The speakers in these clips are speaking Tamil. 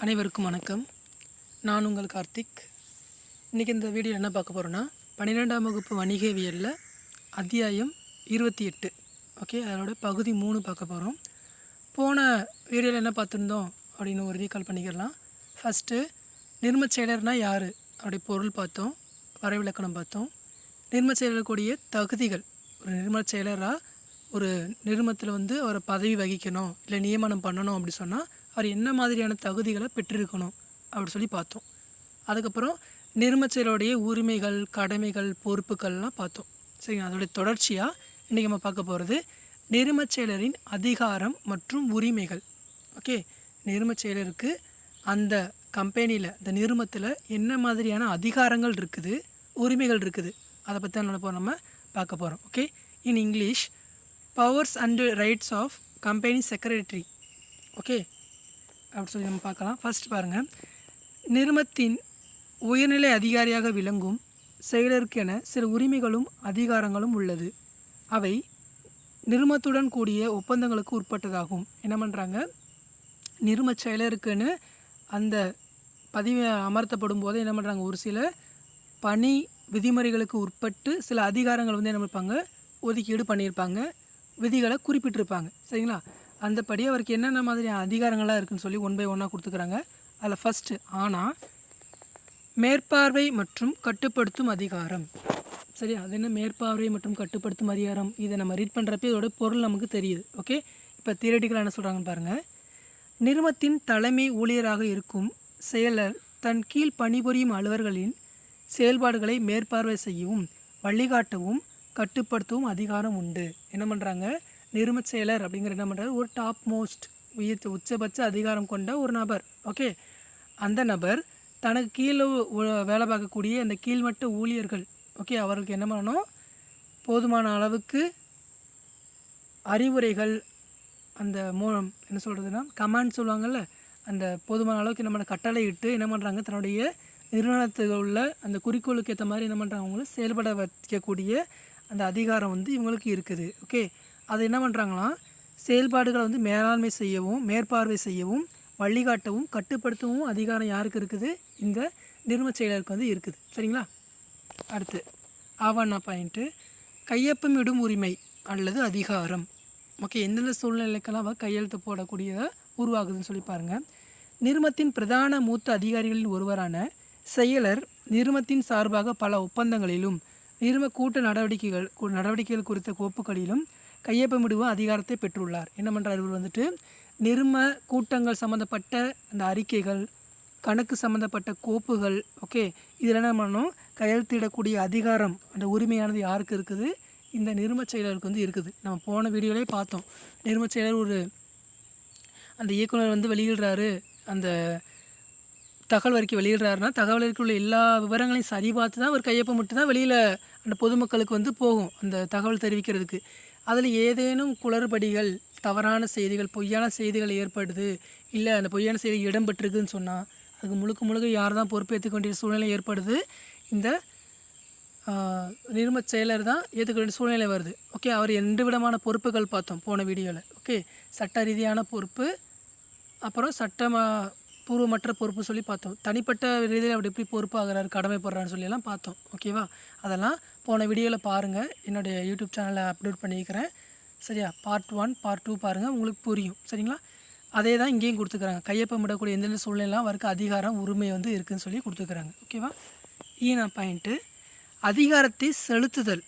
அனைவருக்கும் வணக்கம். நான் உங்கள் கார்த்திக். இன்றைக்கி இந்த வீடியோ என்ன பார்க்க போகிறோன்னா பன்னிரெண்டாம் வகுப்பு வணிகவியலில் அத்தியாயம் இருபத்தி எட்டு. ஓகே அதோட பகுதி மூணு பார்க்க போகிறோம் போன வீடியோவில் என்ன பார்த்துருந்தோம் அப்படின்னு ஒரு ரீகால் பண்ணிக்கிறலாம் ஃபஸ்ட்டு நிர்மச் செயலர்னால் யார்? அப்படி பொருள் பார்த்தோம் வரைவிலக்கணம் பார்த்தோம். நிர்மச் செயலருக்குரிய தகுதிகள். ஒரு நிர்மச் செயலராக ஒரு நிறுமத்தில் வந்து அவரை பதவி வகிக்கணும் இல்லை நியமனம் பண்ணணும் அப்படி சொன்னால் அவர் என்ன மாதிரியான தகுதிகளை பெற்றிருக்கணும் அப்படின்னு சொல்லி பார்த்தோம். அதுக்கப்புறம் நிர்மச் செயலருடைய உரிமைகள் கடமைகள் பொறுப்புகள்லாம் பார்த்தோம். சரிங்க அதோடைய தொடர்ச்சியாக இன்றைக்கி நம்ம பார்க்க போகிறது நிர்மச்செயலரின் அதிகாரம் மற்றும் உரிமைகள். ஓகே? நிர்மச்செயலருக்கு அந்த கம்பெனியில் அந்த நிறுவனத்தில் என்ன மாதிரியான அதிகாரங்கள் இருக்குது உரிமைகள் இருக்குது? அதை பற்றி தான் நம்ம பார்க்க போகிறோம் okay? In English powers and rights of company secretary okay? அப்படி சொல்லி நம்ம பார்க்கலாம். ஃபர்ஸ்ட் பாருங்கள் நிறுமத்தின் உயர்நிலை அதிகாரியாக விளங்கும் செயலருக்கென சில உரிமைகளும் அதிகாரங்களும் உள்ளது. அவை நிறுமத்துடன் கூடிய ஒப்பந்தங்களுக்கு உட்பட்டதாகும். என்ன பண்ணுறாங்க நிறும செயலருக்குன்னு அந்த பதிவு அமர்த்தப்படும் போது என்ன பண்ணுறாங்க ஒரு சில பணி விதிமுறைகளுக்கு உட்பட்டு சில அதிகாரங்கள் வந்து என்ன பண்ணிருப்பாங்க? ஒதுக்கீடு பண்ணியிருப்பாங்க விதிகளை குறிப்பிட்டிருப்பாங்க. சரிங்களா? அந்தபடி அவருக்கு என்னென்ன மாதிரி அதிகாரங்களாக இருக்குன்னு சொல்லி ஒன் பை ஒன்னாக கொடுத்துக்கிறாங்க. அதில் ஃபஸ்ட்டு ஆனால் மேற்பார்வை மற்றும் கட்டுப்படுத்தும் அதிகாரம். சரி அது என்ன? மேற்பார்வை மற்றும் கட்டுப்படுத்தும் அதிகாரம். இதை நம்ம ரீட் பண்ணுறப்ப இதோட பொருள் நமக்கு தெரியுது. ஓகே இப்போ தியரட்டிக்கலாக என்ன சொல்கிறாங்கன்னு பாருங்கள் நிறுவனத்தின் தலைமை ஊழியராக இருக்கும் செயலர் தன் கீழ் பணிபுரியும் அலுவலர்களின் செயல்பாடுகளை மேற்பார்வை செய்யவும் வழிகாட்டவும் கட்டுப்படுத்தவும் அதிகாரம் உண்டு. என்ன பண்ணுறாங்க நிறுவனச் செயலர் அப்படிங்கிற என்ன பண்ணுறாரு ஒரு டாப் மோஸ்ட் உயர் உச்சபட்ச அதிகாரம் கொண்ட ஒரு நபர். ஓகே அந்த நபர் தனக்கு கீழே வேலை பார்க்கக்கூடிய அந்த கீழ்மட்ட ஊழியர்கள் ஓகே அவர்களுக்கு என்ன பண்ணணும்? போதுமான அளவுக்கு அறிவுரைகள் அந்த மூலம் என்ன சொல்கிறதுனா கமாண்ட் சொல்லுவாங்கள்ல அந்த போதுமான அளவுக்கு நம்ம கட்டளை இட்டு என்ன பண்ணுறாங்க தன்னுடைய நிறுவனத்தில் உள்ள அந்த குறிக்கோளுக்கு ஏற்ற மாதிரி என்ன பண்ணுறாங்க அவங்கள செயல்பட வைக்கக்கூடிய அந்த அதிகாரம் வந்து இவங்களுக்கு இருக்குது. ஓகே அது என்ன பண்ணுறாங்கன்னா செயல்பாடுகளை வந்து மேலாண்மை செய்யவும் மேற்பார்வை செய்யவும் வழிகாட்டவும் கட்டுப்படுத்தவும் அதிகாரம் யாருக்கு இருக்குது? இந்த நிறுவனச் செயலருக்கு வந்து இருக்குது. சரிங்களா? அடுத்து ஆவண்ணா பாயிண்ட்டு கையொப்பமிடும் உரிமை அல்லது அதிகாரம். ஓகே எந்தெந்த சூழ்நிலைக்கெல்லாம் அவள் கையெழுத்து போடக்கூடியதாக உருவாகுதுன்னு சொல்லி பாருங்கள் நிறுமத்தின் பிரதான மூத்த அதிகாரிகளில் ஒருவரான செயலர் நிறுமத்தின் சார்பாக பல ஒப்பந்தங்களிலும் நிறுவ கூட்ட நடவடிக்கைகள் நடவடிக்கைகள் குறித்த கோப்புகளிலும் கையொப்பமிடுவ அதிகாரத்தை பெற்றுள்ளார். என்ன பண்ணுறார் இவர் வந்துட்டு? நிறும கூட்டங்கள் சம்மந்தப்பட்ட அந்த அறிக்கைகள் கணக்கு சம்மந்தப்பட்ட கோப்புகள் ஓகே இதில் என்ன பண்ணணும்? கையெழுத்திடக்கூடிய அதிகாரம் அந்த உரிமையானது யாருக்கு இருக்குது? இந்த நிருமச் செயலருக்கு வந்து இருக்குது. நம்ம போன வீடியோலேயே பார்த்தோம். நிர்ம செயலர் ஒரு அந்த இயக்குனர் வந்து வெளியிடுறாரு அந்த தகவல் அறிக்கை வெளியிடுறாருன்னா தகவல் அறிக்கை உள்ள எல்லா விவரங்களையும் சரி பார்த்து தான் அவர் கையொப்பமிட்டு தான் வெளியில் அந்த பொதுமக்களுக்கு வந்து போகும் அந்த தகவல் தெரிவிக்கிறதுக்கு. அதில் ஏதேனும் குளறுபடிகள் தவறான செய்திகள் பொய்யான செய்திகள் ஏற்படுது இல்லை அந்த பொய்யான செய்தி இடம்பெற்றிருக்குன்னு சொன்னால் அதுக்கு முழுக்க முழுக்க யார் தான் பொறுப்பேற்றுக்க வேண்டிய சூழ்நிலை ஏற்படுது? இந்த நிர்ம செயலர் தான் ஏற்றுக்க வேண்டிய சூழ்நிலை வருது. ஓகே அவர் எந்த விதமான பொறுப்புகள் பார்த்தோம் போன வீடியோவில் ஓகே சட்ட ரீதியான பொறுப்பு அப்புறம் சட்டமா பூர்வமற்ற பொறுப்பு சொல்லி பார்த்தோம். தனிப்பட்ட ரீதியில் அப்படி எப்படி பொறுப்பாகிறார் கடமைப்படுறான்னு சொல்லியெல்லாம் பார்த்தோம். ஓகேவா? அதெல்லாம் போன வீடியோவில் பாருங்கள் என்னுடைய யூடியூப் சேனலில் அப்லோட் பண்ணியிருக்கிறேன் சரியா? பார்ட் ஒன் பார்ட் டூ பாருங்கள் உங்களுக்கு புரியும். சரிங்களா? அதே தான் இங்கேயும் கொடுத்துக்கிறாங்க. கையொப்பமிடக்கூடிய எந்தெந்த சூழ்நிலாம் அவருக்கு அதிகாரம் உரிமை வந்து இருக்குன்னு சொல்லி கொடுத்துக்கிறாங்க. ஓகேவா ஈனா பாயிண்ட்டு அதிகாரத்தை செலுத்துதல்.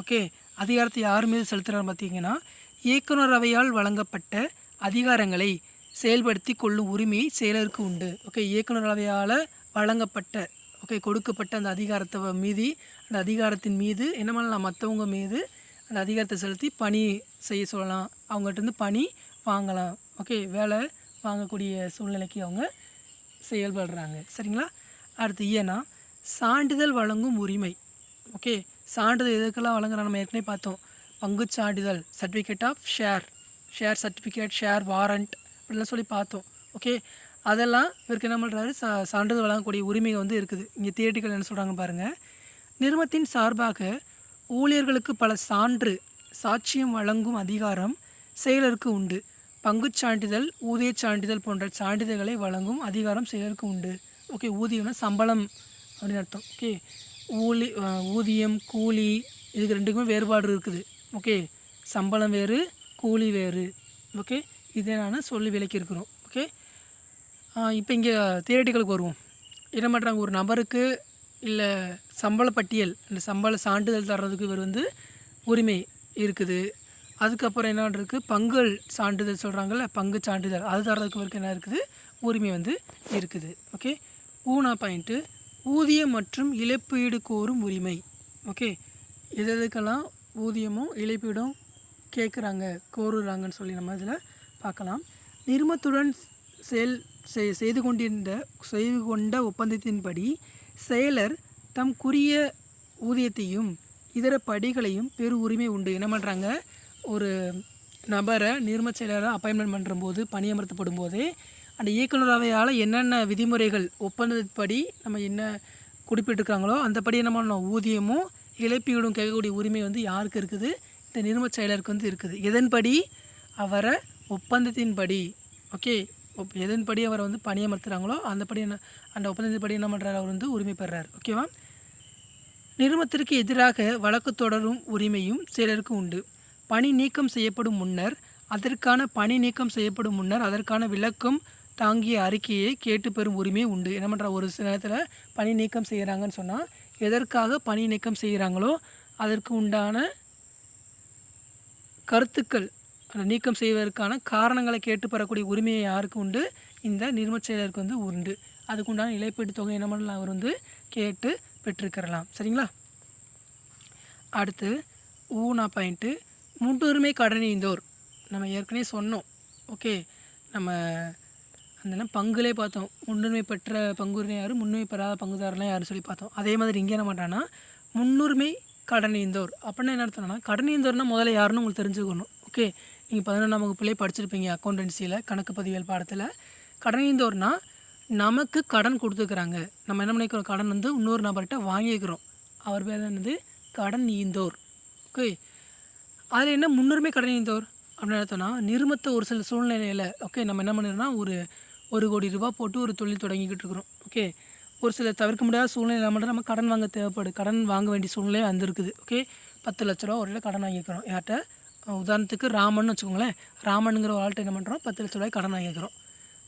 ஓகே அதிகாரத்தை யார் மீது செலுத்துகிறார் பார்த்தீங்கன்னா இயக்குனர் வழங்கப்பட்ட அதிகாரங்களை செயல்படுத்தி கொள்ளும் உரிமை செயலருக்கு உண்டு. ஓகே இயக்குனர் அவையால் வழங்கப்பட்ட ஓகே கொடுக்கப்பட்ட அந்த அதிகாரத்தை மீதி அந்த அதிகாரத்தின் மீது என்ன பண்ணலாம் மற்றவங்க மீது அந்த அதிகாரத்தை செலுத்தி பணி செய்ய சொல்லலாம். அவங்ககிட்ட இருந்து பணி வாங்கலாம். ஓகே வேலை வாங்கக்கூடிய சூழ்நிலைக்கு அவங்க செயல்படுறாங்க. சரிங்களா? அடுத்து ஏன்னா சான்றிதழ் வழங்கும் உரிமை. ஓகே சான்றிதழ் எதுக்கெல்லாம் வழங்குறாங்க? நம்ம ஏற்கனவே பார்த்தோம். பங்குச் சான்றிதழ் certificate of share share certificate share warrant அப்படிலாம் சொல்லி பார்த்தோம். ஓகே அதெல்லாம் இவருக்கு என்ன பண்ணுறாரு சா சான்றிதழ் வழங்கக்கூடிய உரிமை வந்து இருக்குது. இங்கே தியேட்டிக்கல் என்ன சொல்கிறாங்க பாருங்கள் நிறுவனத்தின் சார்பாக ஊழியர்களுக்கு பல சான்று சாட்சியம் வழங்கும் அதிகாரம் செயலருக்கு உண்டு. பங்குச் சான்றிதழ் ஊதியச் சான்றிதழ் போன்ற சான்றிதழ்களை வழங்கும் அதிகாரம் செயலருக்கு உண்டு. ஓகே ஊதியம்னா சம்பளம் அப்படின்னு அர்த்தம். ஓகே ஊலி ஊதியம் கூலி இதுக்கு ரெண்டுக்குமே வேறுபாடு இருக்குது. ஓகே சம்பளம் வேறு கூலி வேறு. ஓகே இதை நான் சொல்லி விளக்கியிருக்கிறோம். ஓகே இப்போ இங்கே தியேட்டிகளுக்கு வருவோம். என்ன பண்ணுறாங்க? ஒரு நபருக்கு இல்லை சம்பள பட்டியல் இந்த சம்பள சான்றிதழ் தர்றதுக்கு இவர் வந்து உரிமை இருக்குது. அதுக்கப்புறம் என்ன இருக்குது பங்குகள் சான்றிதழ் சொல்கிறாங்கல்ல பங்கு சான்றிதழ் அது தர்றதுக்கு இவருக்கு என்ன இருக்குது? உரிமை வந்து இருக்குது. ஓகே ஊனா பாயிண்ட்டு ஊதியம் மற்றும் இழப்பீடு கோரும் உரிமை. ஓகே எது எதுக்கெல்லாம் ஊதியமும் இழப்பீடும் கேட்குறாங்க கோருறாங்கன்னு சொல்லி நம்ம இதில் பார்க்கலாம். நிர்மத்துடன் செயல் செய்- செய்து கொண்டிருந்த செய்து கொண்ட ஒப்பந்தத்தின்படி செயலர் தம் குறிய ஊதியத்தையும் இதர படிகளையும் பெரு உரிமை உண்டு. என்ன பண்ணுறாங்க ஒரு நபரை நிர்ம செயலராக அப்பாயின்மெண்ட் பண்ணும்போது பணியமர்த்தப்படும் போதே அந்த இயக்குநரவையால் என்னென்ன விதிமுறைகள் ஒப்பந்தப்படி நம்ம என்ன குறிப்பிட்டிருக்காங்களோ அந்தப்படி என்ன பண்ணணும் ஊதியமும் இழப்பீடும் கேட்கக்கூடிய உரிமை வந்து யாருக்கு இருக்குது? இந்த நிர்ம செயலருக்கு வந்து இருக்குது. இதன்படி அவரை ஒப்பந்தத்தின்படி ஓகே எதன்படி அவரை வந்து பணியமர்த்துகிறாங்களோ அந்தபடி என்ன அந்த ஒப்பந்தத்தின்படி என்ன பண்ணுறாரு அவர் வந்து உரிமை பெறார். ஓகேவா நிறுவனத்திற்கு எதிராக வழக்கு தொடரும் உரிமையும் சிலருக்கு உண்டு. பணி நீக்கம் செய்யப்படும் முன்னர் அதற்கான பணி நீக்கம் செய்யப்படும் முன்னர் அதற்கான விளக்கம் தாங்கிய அறிக்கையை கேட்டு பெறும் உரிமை உண்டு. என்ன பண்ணுறா ஒரு சில நேரத்தில் பணி நீக்கம் செய்கிறாங்கன்னு சொன்னால் எதற்காக பணி நீக்கம் செய்கிறாங்களோ அதற்கு உண்டான கருத்துக்கள் நீக்கம் செய்வதற்கான காரணங்களை கேட்டு பெறக்கூடிய உரிமையை யாருக்கு உண்டு? இந்த நிர்மச் செயலருக்கு வந்து உண்டு. அதுக்கு உண்டான இழப்பீட்டு தொகை என்ன பண்ணலாம் அவர் வந்து கேட்டு பெற்றுக்கிறலாம் சரிங்களா? அடுத்து ஊனா பாயிண்ட்டு முன்னுரிமை கடனீந்தோர் நம்ம ஏற்கனவே சொன்னோம். ஓகே. நம்ம அந்த பங்குலே பார்த்தோம். முன்னுரிமை பெற்ற பங்குரிமை யார்? முன்னுரிமை பெறாத பங்குதாரர்லாம் யாருன்னு சொல்லி பார்த்தோம். அதே மாதிரி இங்கே என்ன பண்ணுறான்னா முன்னுரிமை கடனீந்தோர் அப்படின்னா என்ன அர்த்தம்னா கடனீந்தோர்னால் முதல்ல யாருன்னு உங்களுக்கு தெரிஞ்சுக்கணும். ஓகே. நீங்கள் பதினொன்றாம் வகுப்புலேயே படிச்சிருப்பீங்க அக்கௌண்டன்சியில் கணக்கு பதிவியல் பாடத்தில். கடனீந்தோர்னா நமக்கு கடன் கொடுத்துக்கிறாங்க. நம்ம என்ன பண்ணிக்கிறோம்? கடன் வந்து இன்னொரு நபர்கிட்ட வாங்கிக்கிறோம். அவர் பேர் என்னது? கடன் ஈந்தோர். ஓகே அதில் என்ன முன்னுரிமை கடன் ஈந்தோர்? அப்படின்னு எடுத்தோம்னா நிறுமத்த ஒரு சில சூழ்நிலையில் ஓகே நம்ம என்ன பண்ணுறோம்னா ஒரு ஒரு கோடி ரூபா போட்டு ஒரு தொழில் தொடங்கிக்கிட்டு இருக்கிறோம். ஓகே ஒரு சில தவிர்க்க முடியாத சூழ்நிலை மட்டும் நம்ம கடன் வாங்க தேவைப்படுது கடன் வாங்க வேண்டிய சூழ்நிலை வந்திருக்குது. ஓகே பத்து லட்ச ரூபா ஒரு கடன் வாங்கிக்கிறோம் யார்கிட்ட உதாரணத்துக்கு ராமன் வச்சுக்கோங்களேன். ராமனுங்கிற ஒரு ஆள்கிட்ட என்ன பண்ணுறோம் பத்து லட்ச ரூபாய் கடன் வாங்கிக்கிறோம்.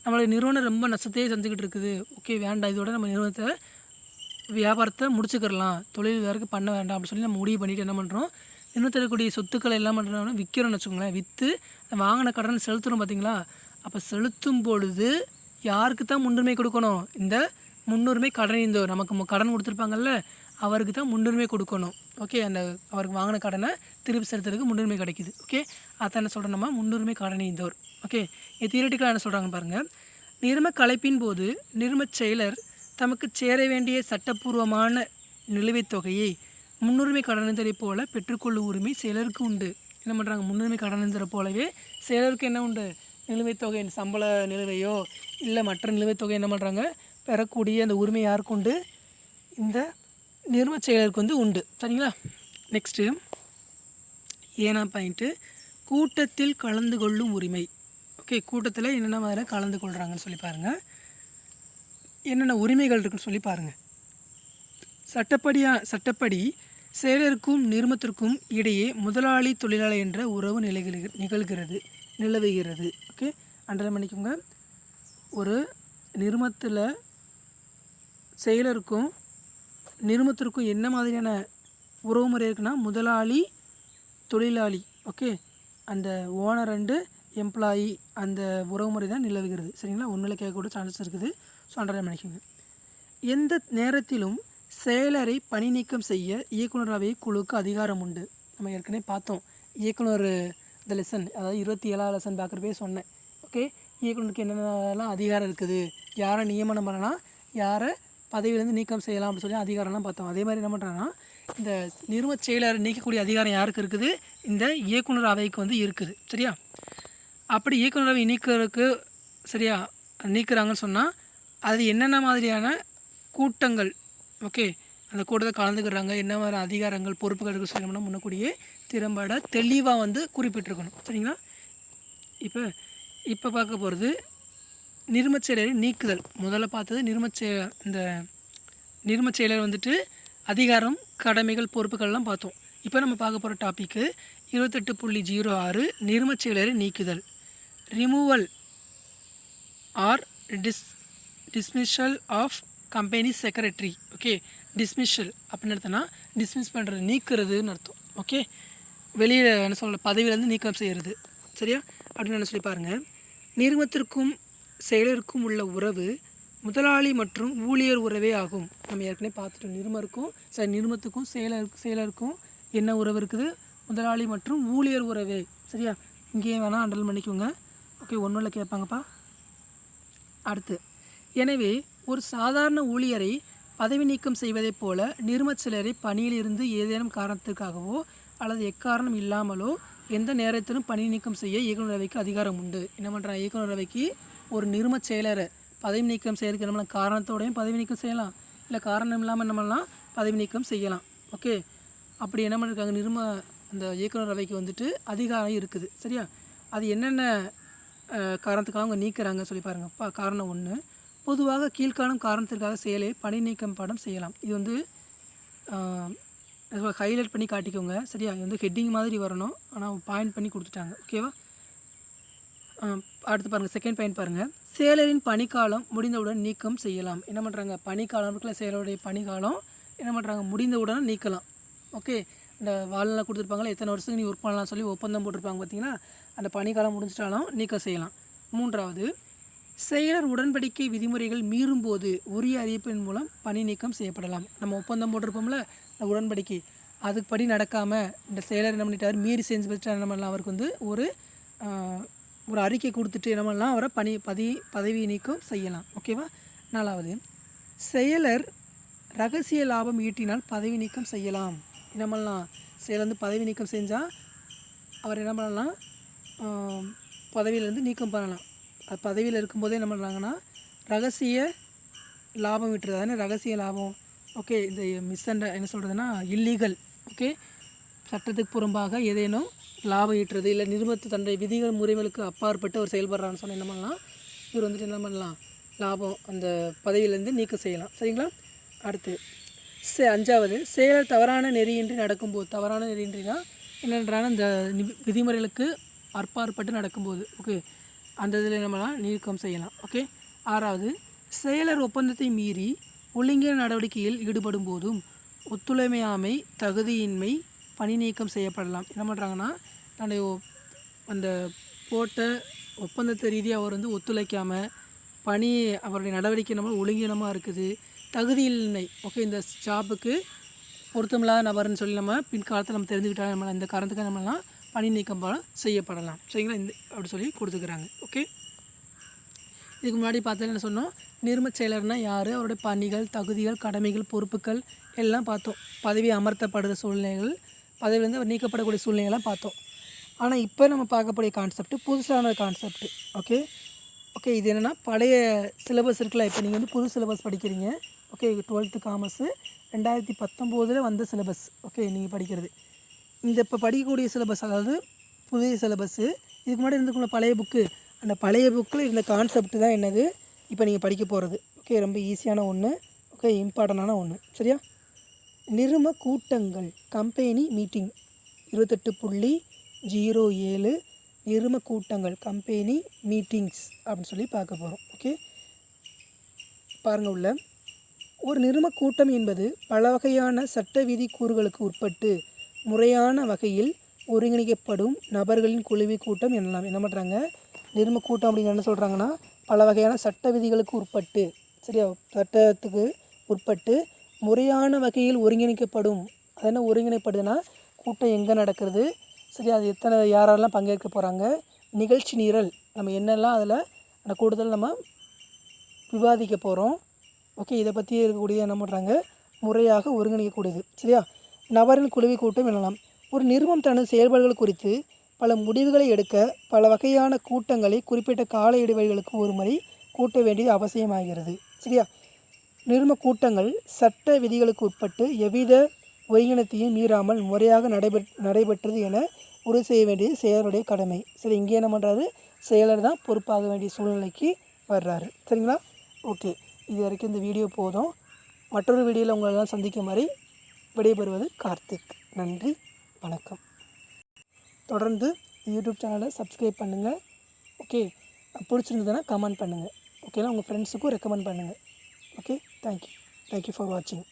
நம்மளுடைய நிறுவனம் ரொம்ப நஷ்டத்தையே செஞ்சுக்கிட்டு இருக்குது. ஓகே வேண்டாம். இதோட நம்ம நிறுவனத்தை வியாபாரத்தை முடிச்சுக்கிறலாம் தொழில் வேறுக்கு பண்ண வேண்டாம் அப்படின்னு சொல்லி நம்ம முடிவு பண்ணிவிட்டு என்ன பண்ணுறோம் இன்னும் தரக்கூடிய சொத்துக்களை எல்லாம் பண்ணுறோம்னா விற்கிறோம்னு வச்சுக்கோங்களேன். விற்று வாங்கின கடன் செலுத்துகிறோம் பார்த்தீங்களா அப்போ செலுத்தும் பொழுது யாருக்கு தான் முன்னுரிமை கொடுக்கணும்? இந்த முன்னுரிமை கடன் இந்த நமக்கு மு- கடன் கொடுத்துருப்பாங்கல்ல. அவருக்கு தான் முன்னுரிமை கொடுக்கணும். ஓகே அந்த அவருக்கு வாங்கின கடனை திருப்பி செலுத்துறதுக்கு முன்னுரிமை கிடைக்குது. ஓகே அதான் என்ன சொல்கிறோம் நம்ம? முன்னுரிமை கடனை இந்தோர். ஓகே இது தியரட்டிக்கலாக என்ன சொல்கிறாங்க பாருங்கள் நிர்ம கலைப்பின் போது நிர்மச் செயலர் தமக்கு சேர வேண்டிய சட்டப்பூர்வமான நிலுவைத் தொகையை முன்னுரிமை கடனந்தரை போல பெற்றுக்கொள்ளும் உரிமை செயலருக்கு உண்டு. என்ன பண்ணுறாங்க முன்னுரிமை கடனந்தரை போலவே செயலருக்கு என்ன உண்டு? நிலுவைத் தொகை சம்பள நிலுவையோ இல்லை மற்ற நிலுவைத் தொகை என்ன பண்ணுறாங்க பெறக்கூடிய அந்த உரிமை யாருக்கு உண்டு? இந்த நிறுவச் செயலருக்கு வந்து உண்டு. சரிங்களா? நெக்ஸ்ட்டு ஏனா பாயிண்ட்டு கூட்டத்தில் கலந்து கொள்ளும் உரிமை. ஓகே கூட்டத்தில் என்னென்ன மாதிரி கலந்து கொள்கிறாங்கன்னு சொல்லி பாருங்கள் என்னென்ன உரிமைகள் இருக்குன்னு சொல்லி பாருங்கள் சட்டப்படியா சட்டப்படி செயலருக்கும் நிறுமத்திற்கும் இடையே முதலாளி தொழிலாளி என்ற உறவு நிலைகள் நிகழ்கிறது நிலவுகிறது. ஓகே அன்றரை மணிக்குங்க ஒரு நிறுமத்தில் செயலருக்கும் நிறுமத்திற்கும் என்ன மாதிரியான உறவுமுறை இருக்குன்னா முதலாளி தொழிலாளி ஓகே அந்த ஓனர் அண்டு எம்ப்ளாயி அந்த உறவுமுறை தான் நிலவுகிறது. சரிங்களா? ஒன்றில் கேட்கக்கூட சான்சஸ் இருக்குது. ஸோ அண்டர்லைன் நினைக்குங்க. எந்த நேரத்திலும் செயலரை பணி நீக்கம் செய்ய இயக்குனர் அவை குழுக்கு அதிகாரம் உண்டு. நம்ம ஏற்கனவே பார்த்தோம். இயக்குனர் இந்த லெசன் அதாவது இருபத்தி ஏழாவது லெசன் பார்க்குறப்பே சொன்னேன். ஓகே இயக்குனருக்கு என்னென்னலாம் அதிகாரம் இருக்குது? யாரை நியமனம் பண்ணலாம்? யாரை பதவியிலேருந்து நீக்கம் செய்யலாம் அப்படின்னு சொல்லி அதிகாரம்லாம் பார்த்தோம். அதே மாதிரி என்ன பண்ணுறாங்கன்னா இந்த நிறுவ செயலரை நீக்கக்கூடிய அதிகாரம் யாருக்கு இருக்குது? இந்த இயக்குனர் அவைக்கு வந்து இருக்குது. சரியா? அப்படி இயக்குனர் அவை நீக்கிறதுக்கு சரியா நீக்கிறாங்கன்னு சொன்னால் அது என்னென்ன மாதிரியான கூட்டங்கள்? ஓகே? அந்த கூட்டத்தை கலந்துக்கிறாங்க. என்ன மாதிரி அதிகாரங்கள் பொறுப்புகள் இருக்கு சொல்லணும்னா முன்னக்கூடியே திறம்பட தெளிவாக வந்து குறிப்பிட்டிருக்கணும். சரிங்களா? இப்போ இப்போ பார்க்க போகிறது நிர்மச் செயலரை நீக்குதல். முதல்ல பார்த்தது நிர்மச் செய இந்த நிர்மச் செயலர் வந்துட்டு அதிகாரம் கடமைகள் பொறுப்புகள்லாம் பார்த்தோம். இப்போ நம்ம பார்க்க போகிற டாப்பிக்கு இருபத்தெட்டு புள்ளி ஜீரோ ஆறு நிர்மச் செயலரை நீக்குதல். Removal or dis dismissal of company secretary okay dismissal அப்படின்னு அர்த்தம்னா டிஸ்மிஸ் பண்ணுறது நீக்கிறதுன்னு அர்த்தம். ஓகே வெளியில் என்ன சொல்ல பதவியிலேருந்து நீக்கம் செய்கிறது சரியா? அப்படின்னு என்ன சொல்லி பாருங்கள் நிறுவனத்திற்கும் செயலருக்கும் உள்ள உறவு முதலாளி மற்றும் ஊழியர் உறவே ஆகும். நம்ம ஏற்கனவே பார்த்துட்டோம். நிருமருக்கும் சரி நிருமத்துக்கும் செயலருக்கு செயலருக்கும் என்ன உறவு இருக்குது? முதலாளி மற்றும் ஊழியர் உறவே. சரியா? இங்கேயே வேணால் அண்டல் பண்ணிக்கோங்க. ஓகே ஒன்றில் கேட்பாங்கப்பா. அடுத்து எனவே ஒரு சாதாரண ஊழியரை பதவி நீக்கம் செய்வதைப் போல நிர்மச் சிலரை பணியிலிருந்து ஏதேனும் காரணத்திற்காகவோ அல்லது எக்காரணம் இல்லாமலோ எந்த நேரத்திலும் பணி நீக்கம் செய்ய இயக்குநரவைக்கு அதிகாரம் உண்டு. என்ன பண்ணுறாங்க இயக்குநரவைக்கு ஒரு நிரும செயலரை பதவி நீக்கம் செய்யறதுக்கு நம்ம காரணத்தோடையும் பதவி நீக்கம் செய்யலாம். இல்லை காரணம் இல்லாமல் நம்மளாம் பதவி நீக்கம் செய்யலாம். ஓகே? அப்படி என்ன பண்ணியிருக்காங்க நிரும அந்த இயக்குனர் அவைக்கு வந்துட்டு அதிகாரம் இருக்குது. சரியா? அது என்னென்ன காரணத்துக்காக அவங்க நீக்கிறாங்க சொல்லி பாருங்க. பா காரணம் ஒன்று பொதுவாக கீழ்காணும் காரணத்திற்காக செயலை பணி நீக்கம் படம் செய்யலாம். இது வந்து ஹைலைட் பண்ணி காட்டிக்கோங்க. சரியா? இது வந்து ஹெட்டிங் மாதிரி வரணும். ஆனால் பாயிண்ட் பண்ணி கொடுத்துட்டாங்க. ஓகேவா? அடுத்து பாருங்கள் செகண்ட் பாயிண்ட் பாருங்கள் சேலரின் பணிக்காலம் முடிந்தவுடன் நீக்கம் செய்யலாம். என்ன பண்ணுறாங்க பணிக்காலம் இருக்குல்ல சேலருடைய பணிக்காலம். என்ன பண்ணுறாங்க முடிந்தவுடன் நீக்கலாம். ஓகே இந்த வாழ்நாள் கொடுத்துருப்பாங்களா எத்தனை வருஷத்துக்கு நீ ஒர்க் பண்ணலாம் சொல்லி ஒப்பந்தம் போட்டிருப்பாங்க பார்த்தீங்கன்னா அந்த பணிக்காலம் முடிஞ்சிட்டாலும் நீக்கம் செய்யலாம். மூன்றாவது செயலர் உடன்படிக்கை விதிமுறைகள் மீறும்போது உரிய அறிவிப்பின் மூலம் பணி நீக்கம் செய்யப்படலாம். நம்ம ஒப்பந்தம் போட்டிருப்போம்ல இந்த உடன்படிக்கை. அதுபடி நடக்காமல் இந்த செயலர் என்ன பண்ணிட்டார்? மீறி செஞ்சு வச்சுட்டு என்ன பண்ணலாம் அவருக்கு வந்து ஒரு ஒரு அறிக்கை கொடுத்துட்டு என்ன பண்ணலாம் அவரை பணி பதி பதவி நீக்கம் செய்யலாம். ஓகேவா நாலாவது செயலர் ரகசிய லாபம் ஈட்டினால் பதவி நீக்கம் செய்யலாம். என்ன பண்ணலாம் செயலர் வந்து பதவி நீக்கம் செஞ்சால் அவர் என்ன பண்ணலாம் பதவியிலேருந்து நீக்கம் பண்ணலாம். அது பதவியில் இருக்கும்போதே என்ன பண்ணுறாங்கன்னா ரகசிய லாபம் விட்டுறது அதானே? ரகசிய லாபம். ஓகே இந்த மிஸ் அண்ட் என்ன சொல்கிறதுனா இல்லீகல் ஓகே சட்டத்துக்கு புறம்பாக ஏதேனும் லாபம் ஈட்டுறது இல்லை நிறுவனத்து தன்னுடைய விதிகள் முறைகளுக்கு அப்பாற்பட்டு அவர் செயல்படுறான்னு சொன்னால் என்ன பண்ணலாம்? இவர் வந்துட்டு என்ன பண்ணலாம்? லாபம் அந்த பதவியிலேருந்து நீக்கம் செய்யலாம். சரிங்களா? அடுத்து சே அஞ்சாவது செயலர் தவறான நெறியின்றி நடக்கும்போது தவறான நெறியின்றினா என்னன்றான இந்த விதிமுறைகளுக்கு அற்பாற்பட்டு நடக்கும்போது ஓகே அந்த இதில் நம்மளால் நீக்கம் செய்யலாம் ஓகே ஆறாவது செயலர் ஒப்பந்தத்தை மீறி ஒழுங்கிய நடவடிக்கையில் ஈடுபடும் போதும் ஒத்துழைமையாமை தகுதியின்மை பணி நீக்கம் செய்யப்படலாம். என்ன பண்ணுறாங்கன்னா தன்னுடைய அந்த போட்ட ஒப்பந்தத்தை ரீதியாக அவர் வந்து ஒத்துழைக்காமல் பணி அவருடைய நடவடிக்கை நம்ம ஒழுங்கினமாக இருக்குது. தகுதியின்மை ஓகே இந்த ஜாபுக்கு பொருத்தமில்லாத நபர்னு சொல்லி நம்ம பின்காலத்தில் நம்ம தெரிஞ்சுக்கிட்டா நம்ம இந்த காரணத்துக்கு நம்மளாம் பணி நீக்கம் செய்யப்படலாம். சரிங்களா? இந்த அப்படி சொல்லி கொடுத்துக்கிறாங்க. ஓகே? இதுக்கு முன்னாடி பார்த்தா என்ன சொன்னோம்? நிர்மச் செயலர்னால் யார்? அவருடைய பணிகள் தகுதிகள் கடமைகள் பொறுப்புகள் எல்லாம் பார்த்தோம். பதவி அமர்த்தப்படுற சூழ்நிலைகள் பதவியிலேருந்து அவர் நீக்கப்படக்கூடிய சூழ்நிலைகள்லாம் பார்த்தோம். ஆனால் இப்போ நம்ம பார்க்கக்கூடிய கான்செப்ட் புதுசான கான்செப்ட் ஓகே ஓகே இது என்னென்னா பழைய சிலபஸ் இருக்குல்ல இப்போ நீங்கள் வந்து புது சிலபஸ் படிக்கிறீங்க. ஓகே டுவெல்த்து காமர்ஸு ரெண்டாயிரத்தி பத்தொம்போதில் வந்த சிலபஸ் ஓகே நீங்கள் படிக்கிறது. இந்த இப்போ படிக்கக்கூடிய சிலபஸ் அதாவது புதிய சிலபஸ்ஸு இதுக்கு முன்னாடி இருந்துக்குள்ள பழைய புக்கு அந்த பழைய புக்கில் இருந்த கான்செப்ட் தான் என்னது? இப்போ நீங்கள் படிக்க போகிறது ஓகே ரொம்ப ஈஸியான ஒன்று ஓகே இம்பார்ட்டண்டான ஒன்று சரியா? நிறும கூட்டங்கள் கம்பெனி மீட்டிங். இருபத்தெட்டு புள்ளி ஜீரோ ஏழு நிறும கூட்டங்கள் கம்பெனி மீட்டிங்ஸ் அப்படின்னு சொல்லி பார்க்க போகிறோம் ஓகே? பாருங்கள் உள்ள. ஒரு நிறும கூட்டம் என்பது பல வகையான சட்ட விதி கூறுகளுக்கு உட்பட்டு முறையான வகையில் ஒருங்கிணைக்கப்படும் நபர்களின் குழுவி கூட்டம் எனலாம். என்ன பண்ணுறாங்க நிறும கூட்டம் அப்படிங்கிற என்ன சொல்கிறாங்கன்னா பல வகையான சட்ட விதிகளுக்கு உட்பட்டு சரியா? சட்டத்துக்கு உட்பட்டு முறையான வகையில் ஒருங்கிணைக்கப்படும் அது என்ன ஒருங்கிணைப்படுதுன்னா கூட்டம் எங்கே நடக்கிறது? சரி அது எத்தனை யாரெல்லாம் பங்கேற்க போகிறாங்க நிகழ்ச்சி நிரல் நம்ம என்னெல்லாம் அதில் அந்த கூடுதல் நம்ம விவாதிக்க போகிறோம் ஓகே இதை பற்றி இருக்கக்கூடிய என்ன பண்ணுறாங்க முறையாக ஒருங்கிணைக்கக்கூடியது. சரியா? நபரின் குழுவி கூட்டம் எனலாம். ஒரு நிறுவனம் தனது செயல்பாடுகள் குறித்து பல முடிவுகளை எடுக்க பல வகையான கூட்டங்களை குறிப்பிட்ட கால இடைவெளிகளுக்கு ஒரு முறை கூட்ட வேண்டியது அவசியமாகிறது. சரியா? நிறும கூட்டங்கள் சட்ட விதிகளுக்கு உட்பட்டு எவ்வித ஒருங்கிணத்தையும் மீறாமல் முறையாக நடைபெற் நடைபெற்றது என உறுதி செய்ய வேண்டியது செயலருடைய கடமை. சரி இங்கே என்ன பண்ணுறாரு செயலர் தான் பொறுப்பாக வேண்டிய சூழ்நிலைக்கு வர்றாரு. சரிங்களா? ஓகே. இது வரைக்கும் இந்த வீடியோ போதும். மற்றொரு வீடியோவில் உங்களெல்லாம் சந்திக்கும் வரை விடைபெறுவது கார்த்திக். நன்றி. வணக்கம். தொடர்ந்து யூடியூப் சேனலை சப்ஸ்கிரைப் பண்ணுங்கள் ஓகே? பிடிச்சிருந்ததுன்னா கமெண்ட் பண்ணுங்கள் ஓகேலாம் உங்கள் ஃப்ரெண்ட்ஸுக்கும் ரெக்கமெண்ட் பண்ணுங்கள் ஓகே? தேங்க்யூ தேங்க்யூ ஃபார் வாட்சிங்